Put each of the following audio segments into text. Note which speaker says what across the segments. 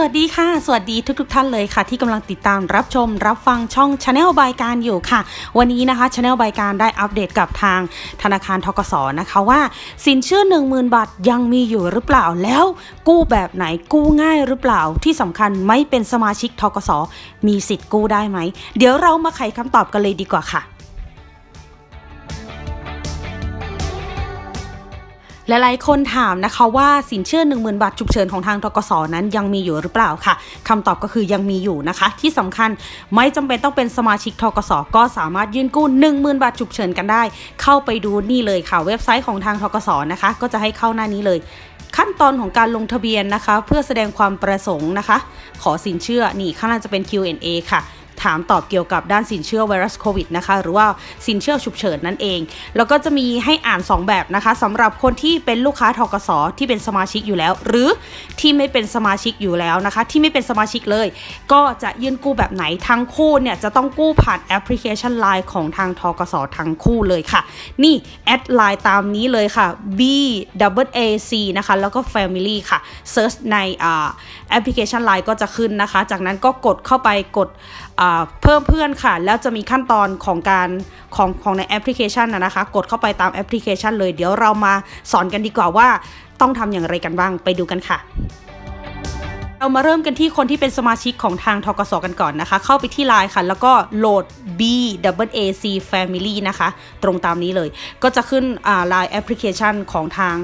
Speaker 1: วัสดีค่ะ สวัสดีทุกๆทท่านเลยค่ะ ที่กำลังติดตามรับชมรับฟังช่อง Channel บายการอยู่ค่ะ วันนี้นะคะ Channel บายการได้อัปเดตกับทางธนาคารทกสนะคะว่า สินเชื่อ 10,000 บาทยังมีอยู่หรือเปล่าแล้ว กู้แบบไหนกู้ง่ายหรือเปล่าที่สำคัญไม่เป็นสมาชิกทกสมีสิทธิ์กู้ได้ไหม เดี๋ยวเรามาไขคำตอบกันเลยดีกว่าค่ะ หลายๆ คนถามนะคะว่าสินเชื่อ 10,000 บาทฉุกเฉินของทางทกสนั้นยังมีอยู่หรือเปล่าค่ะคำตอบก็คือยังมีอยู่นะคะ ที่สำคัญไม่จำเป็นต้องเป็นสมาชิกทกสก็สามารถยื่นกู้ 10,000 บาทฉุกเฉินกันได้ เข้าไปดูนี่เลยค่ะ เว็บไซต์ของทางทกสนะคะ ก็จะให้เข้าหน้านี้เลยขั้นตอนของการลงทะเบียนนะคะ เพื่อแสดงความประสงค์นะคะ ขอสินเชื่อนี่ข้างล่างจะเป็น Q&A ค่ะ ถามตอบเกี่ยวกับด้านสินเชื่อไวรัสโควิดนะคะ หรือว่าสินเชื่อฉุกเฉินนั่นเอง แล้วก็จะมีให้อ่าน 2 แบบนะคะสำหรับคนที่เป็นลูกค้าทกสที่เป็นสมาชิกอยู่แล้ว หรือที่ไม่เป็นสมาชิกอยู่แล้วนะคะ ที่ไม่เป็นสมาชิกเลย ก็จะยื่นกู้แบบไหนทั้งคู่เนี่ยจะต้องกู้ผ่านแอปพลิเคชัน Line ของทางทกสทั้งคู่เลยค่ะ นี่แอดไลน์ตามนี้เลยค่ะ B W A C นะคะ แล้วก็ Family ค่ะเซิร์ชในแอปพลิเคชัน Line ก็จะขึ้นนะคะ จากนั้นก็กดเข้าไปกดอ่เพิ่มเพื่อนค่ะ แล้วจะมีขั้นตอนของการของของในแอปพลิเคชันนะนะคะ กดเข้าไปตามแอปพลิเคชันเลย เดี๋ยวเรามาสอนกันดีกว่าว่าต้องทำอย่างไรกันบ้างไปดูกันค่ะเรามาเริ่มกันที่คนที่เป็นสมาชิกของทางทกสกันก่อนนะคะ เข้าไปที่ไลน์ค่ะ แล้วก็โหลด B W A C Family นะคะ ตรงตามนี้เลย ก็จะขึ้นไลน์แอปพลิเคชันของทาง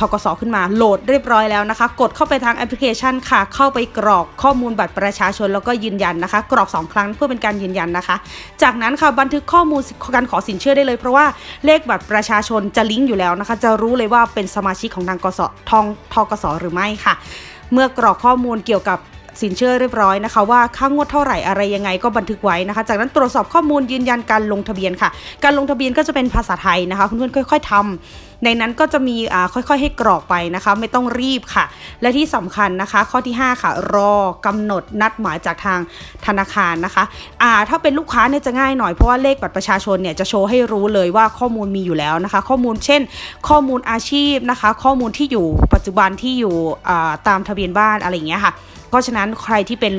Speaker 1: ทกสขึ้นมาโหลดเรียบร้อยแล้วนะคะ กดเข้าไปทางแอปพลิเคชันค่ะ เข้าไปกรอกข้อมูลบัตรประชาชนแล้วก็ยืนยันนะคะ กรอก 2 ครั้งเพื่อเป็นการยืนยันนะคะ จากนั้นค่ะบันทึกข้อมูลการขอสินเชื่อได้เลยเพราะว่าเลขบัตรประชาชนจะลิงก์อยู่แล้วนะคะ จะรู้เลยว่าเป็นสมาชิกของทางกสทองทกสหรือไม่ค่ะ เมื่อกรอกข้อมูลเกี่ยวกับสินเชื่อเรียบร้อยนะคะว่าค่างวดเท่าไหร่อะไรยังไงก็บันทึกไว้นะคะ จากนั้นตรวจสอบข้อมูลยืนยันการลงทะเบียนค่ะ การลงทะเบียนก็จะเป็นภาษาไทยนะคะเพื่อนๆค่อย ๆทำ ในนั้นก็จะมีอ่าค่อยๆ ให้กรอกไปนะคะ ไม่ต้องรีบค่ะ และที่สำคัญนะคะ ข้อที่ 5 ค่ะ รอกำหนดนัดหมายจากทางธนาคารนะคะอ่าถ้าเป็นลูกค้าเนี่ยจะง่ายหน่อยเพราะว่าเลขบัตรประชาชนเนี่ยจะโชว์ให้รู้เลยว่าข้อมูลมีอยู่แล้วนะคะ ข้อมูลเช่น ข้อมูลอาชีพนะคะ ข้อมูลที่อยู่ปัจจุบันที่อยู่อ่าตามทะเบียนบ้านอะไรอย่างเงี้ยค่ะเพราะฉะนั้นใครที่เป็น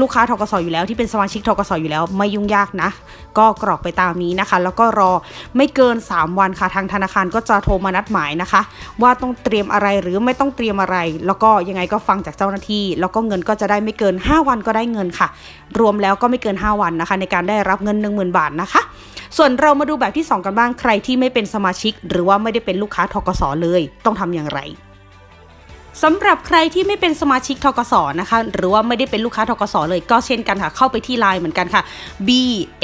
Speaker 1: ลูกค้าทกสอยู่แล้วที่เป็นสมาชิกทกสอยู่แล้วไม่ยุ่งยากนะ ก็กรอกไปตามนี้นะคะ แล้วก็รอไม่เกิน 3 วันค่ะ ทางธนาคารก็จะโทรมานัดหมายนะคะ ว่าต้องเตรียมอะไรหรือไม่ต้องเตรียมอะไร แล้วก็ยังไงก็ฟังจากเจ้าหน้าที่ แล้วก็เงินก็จะได้ไม่เกิน 5 วันก็ได้เงินค่ะ รวมแล้วก็ไม่เกิน 5 วันนะคะ ในการได้รับเงิน 10,000 บาทนะคะ ส่วนเรามาดูแบบที่ 2 กันบ้างใครที่ไม่เป็นสมาชิก หรือว่าไม่ได้เป็นลูกค้าทกสเลย ต้องทำอย่างไรสำหรับใครที่ไม่เป็นสมาชิกทกสนะคะ หรือว่าไม่ได้เป็นลูกค้าทกสเลยก็เช่นกันค่ะ เข้าไปที่ไลน์เหมือนกันค่ะ B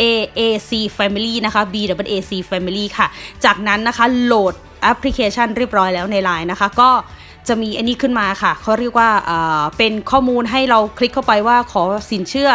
Speaker 1: A A C Family นะคะ B W A C Family ค่ะ จากนั้นนะคะโหลด แอปพลิเคชันเรียบร้อยแล้วในไลน์นะคะ ก็จะมีอันนี้ขึ้นมาค่ะเขาเรียกว่าเอ่อเป็นข้อมูลให้เราคลิกเข้าไปว่าขอสินเชื่อ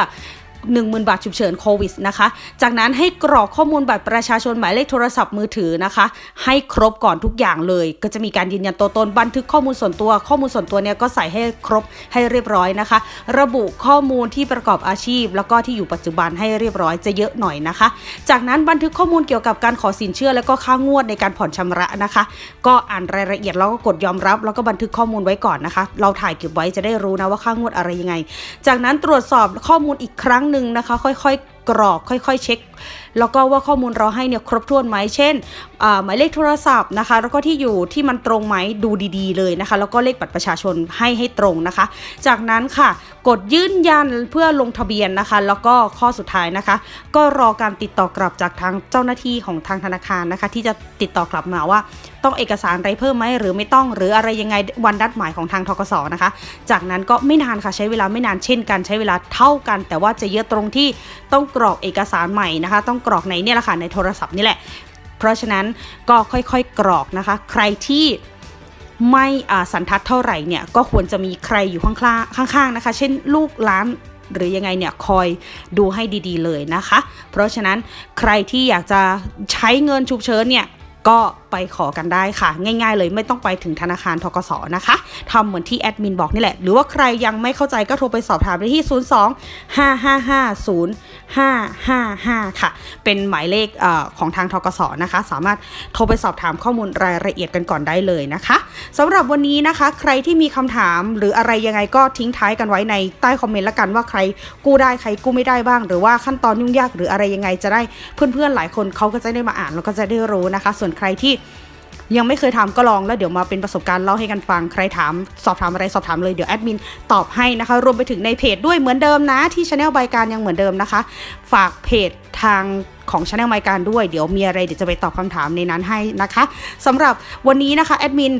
Speaker 1: 10,000 บาทฉุกเฉินโควิดนะคะ จากนั้นให้กรอกข้อมูลบัตรประชาชนหมายเลขโทรศัพท์มือถือนะคะ ให้ครบก่อนทุกอย่างเลย ก็จะมีการยืนยันตัวตนบันทึกข้อมูลส่วนตัว ข้อมูลส่วนตัวเนี่ยก็ใส่ให้ครบให้เรียบร้อยนะคะ ระบุข้อมูลที่ประกอบอาชีพ แล้วก็ที่อยู่ปัจจุบันให้เรียบร้อยจะเยอะหน่อยนะคะ จากนั้นบันทึกข้อมูลเกี่ยวกับการขอสินเชื่อ แล้วก็ค่างวดในการผ่อนชำระนะคะ ก็อ่านรายละเอียดแล้วก็กดยอมรับ แล้วก็บันทึกข้อมูลไว้ก่อนนะคะ เราถ่ายเก็บไว้จะได้รู้นะว่าค่างวดอะไรยังไง จากนั้นตรวจสอบข้อมูลอีกครั้งหนึ่งนะคะ ค่อยๆ กรอกค่อย ๆ เช็ค แล้วก็ว่าข้อมูลเราให้เนี่ยครบถ้วนไหมเช่นหมายเลขโทรศัพท์นะคะ แล้วก็ที่อยู่ที่มันตรงไหมดูดีๆ เลยนะคะ แล้วก็เลขบัตรประชาชนให้ให้ตรงนะคะ จากนั้นค่ะ กดยืนยันเพื่อลงทะเบียนนะคะ แล้วก็ข้อสุดท้ายนะคะ ก็รอการติดต่อกลับจากทางเจ้าหน้าที่ของทางธนาคารนะคะ ที่จะติดต่อกลับมาว่า ต้องเอกสารอะไรเพิ่มไหมหรือไม่ต้องหรืออะไรยังไงวันนัดหมายของทางทกสนะคะ จากนั้นก็ไม่นานค่ะใช้เวลาไม่นานเช่นกันใช้เวลาเท่ากัน แต่ว่าจะเยอะตรงที่ต้องกรอกเอกสารใหม่นะคะต้องกรอกในเนี่ยแหละค่ะในโทรศัพท์นี่แหละ เพราะฉะนั้นก็ค่อยๆกรอกนะคะ ใครที่ไม่สันทัดเท่าไหร่เนี่ยก็ควรจะมีใครอยู่ข้างๆข้างๆนะคะ เช่นลูกหลานหรือยังไงเนี่ยคอยดูให้ดีๆเลยนะคะ เพราะฉะนั้นใครที่อยากจะใช้เงินฉุกเฉินเนี่ยก็ไปขอกันได้ค่ะ ง่ายๆเลยไม่ต้องไปถึงธนาคารทกสนะคะทำเหมือนที่แอดมินบอกนี่แหละ หรือว่าใครยังไม่เข้าใจก็โทรไปสอบถามได้ที่ 02 555 555 ค่ะ เป็นหมายเลขเอของทางทกสนะคะ สามารถโทรไปสอบถามข้อมูลรายละเอียดกันก่อนได้เลยนะคะสำหรับวันนี้นะคะ ใครที่มีคำถามหรืออะไรยังไงก็ทิ้งท้ายกันไว้ในใต้คอมเมนต์ละกันว่าใครกู้ได้ใครกู้ไม่ได้บ้าง หรือว่าขั้นตอนยุ่งยากหรืออะไรยังไงจะได้เพื่อนๆหลายคนเขาก็จะได้มาอ่านแล้วก็จะได้รู้นะคะ ส่วนใครที่ ยังไม่เคยทำก็ลองแล้วเดี๋ยวมาเป็นประสบการณ์เล่าให้กันฟังใครถามสอบถามอะไรสอบถามเลยเดี๋ยวแอดมินตอบให้นะคะ รวมไปถึงในเพจด้วยเหมือนเดิมนะ ที่ช anel บายการยังเหมือนเดิมนะคะ ฝากเพจทางของช anel บายการด้วยเดี๋ยวมีอะไรเดี๋ยวจะไปตอบคำถามในนั้นให้นะคะสำหรับวันนี้นะคะแอดมิน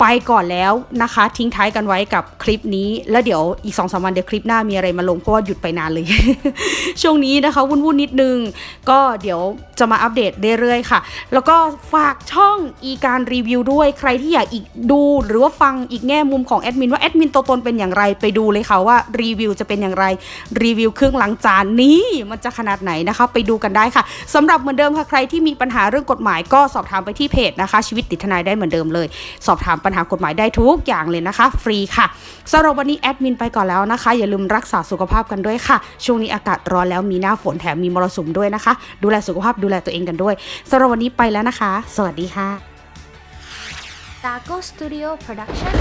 Speaker 1: ไปก่อนแล้วนะคะ ทิ้งท้ายกันไว้กับคลิปนี้ แล้วเดี๋ยวอีก2อสวันเดี๋ยวคลิปหน้ามีอะไรมาลงเพราะว่าหยุดไปนานเลย ช่วงนี้นะคะ วุ่นๆนิดนึง ก็เดี๋ยวจะมาอัปเดตเรื่อยๆค่ะ แล้วก็ฝากช่องอีการรีวิวด้วยใครที่อยากอีกดูหรือว่าฟังอีกแง่มุมของแอดมินว่าแอดมินตัวตนเป็นอย่างไรไปดูเลยค่ะว่ารีวิวจะเป็นอย่างไรรีวิวเครื่องล้างจานนี้มันจะขนาดไหนนะคะไปดูกันได้ค่ะสำหรับเหมือนเดิมค่ะใครที่มีปัญหาเรื่องกฎหมาย ก็สอบถามไปที่เพจนะคะ ชีวิตติดทนายได้เหมือนเดิมเลย สอบถามปัญหากฎหมายได้ทุกอย่างเลยนะคะ ฟรีค่ะสำหรับวันนี้แอดมินไปก่อนแล้วนะคะ อย่าลืมรักษาสุขภาพกันด้วยค่ะ ช่วงนี้อากาศร้อนแล้วมีหน้าฝนแถมมีมรสุมด้วยนะคะ ดูแลสุขภาพดูแลตัวเองกันด้วยสำหรับวันนี้ไปแล้วนะคะ สวัสดีค่ะ
Speaker 2: Taco Studio Production